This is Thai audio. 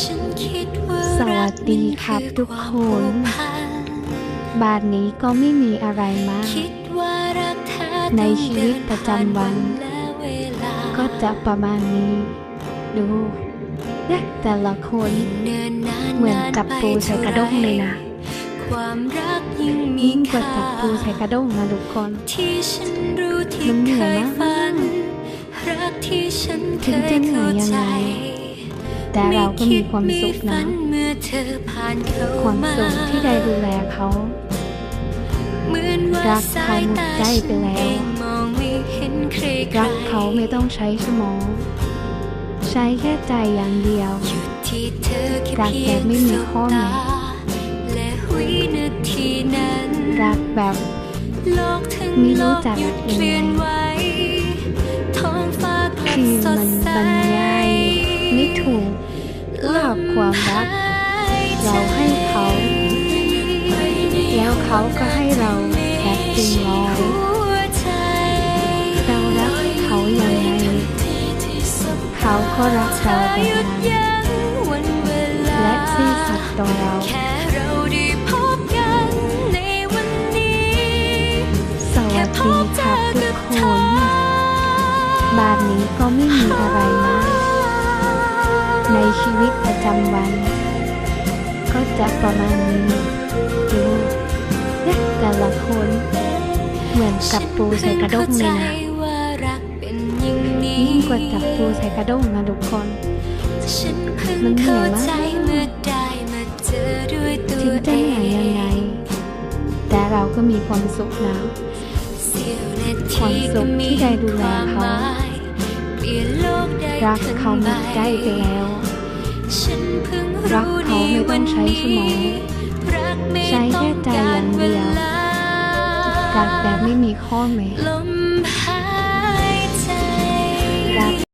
ฉันคิดว่าสวัสดีครับทุกคน บาทนี้ก็ไม่มีอะไรมากคิดว่ารักแท้ในชีวิตประจำวันและเวลาก็จะประมาณนี้ ดูเนี่ยแต่ละคนเนินนานเหมือนกับปูใส่กระด้งเลยนะความรักยิ่งมียิ่งกว่าค่าจับปูใส่กระด้งนะทุกคนที่ฉันรู้ที่มันเหนื่เคอยยมากฝันรักที่ฉันเคถึงยจะเหนื่เข้าอยยังใจไง แต่เราก็มีความสุขไคิดนะไฝัเมื่อเธอผ่านเข้าความมาสุขที่ได้ดูแลเขาเหมือนว่ารักเขาหมดใจไปแล้วสายตาฉันเองมองไม่เห็นใครๆรักเขาไม่ต้องใช้สมอง ใช้แค่ใจอย่างเดียวอยู่ที่เธอแค่รักเพีแบยบงไม่มีสบข้อแม้ตาและวินาทีนั้นรักแบบโลกทั้งไม่โลรู้กจักหยุดยังไงเคลื่อนไหวท้องฟ้ากลับคือสดมันใสบรรยาย ไม่ถูกภาพความรัก เราให้เขา แล้วเขาก็ให้เราแท้จริงร้อยเรารักเขาอย่างไรเขาก็รักเราแบบนั้นและซื่อสัตย์ต่อเราแค่เราได้พบกันในวันนี้สวัสดีครับทุกคน บาทนี้ก็ไม่มี ในชีวิตประจำวัน ก็จะประมาณนี้ดูเนี่ยแต่ละคน เหมือนกับปูใส่กระด้งเลยนะยิ่งกว่าจับปูใส่กระด้งนะทุกคนฉันเพิ่งมันเหนื่เข้าอยมากใจเมื่อได้มาเจอด้วยตัถึวงจะเหนื่อยยังไง แต่เราก็มีความสุขนะเสี้ยวนาความสุขที่ได้ดูแลเขา รักเขาหมดใจไปแล้วฉันเพิ่งรักรู้เขาไม่ต้องใช้สมองรักไม่ใช้แค่ใจอย่างเดียวต้องการวลารักแบบไม่มีข้อแม้ลม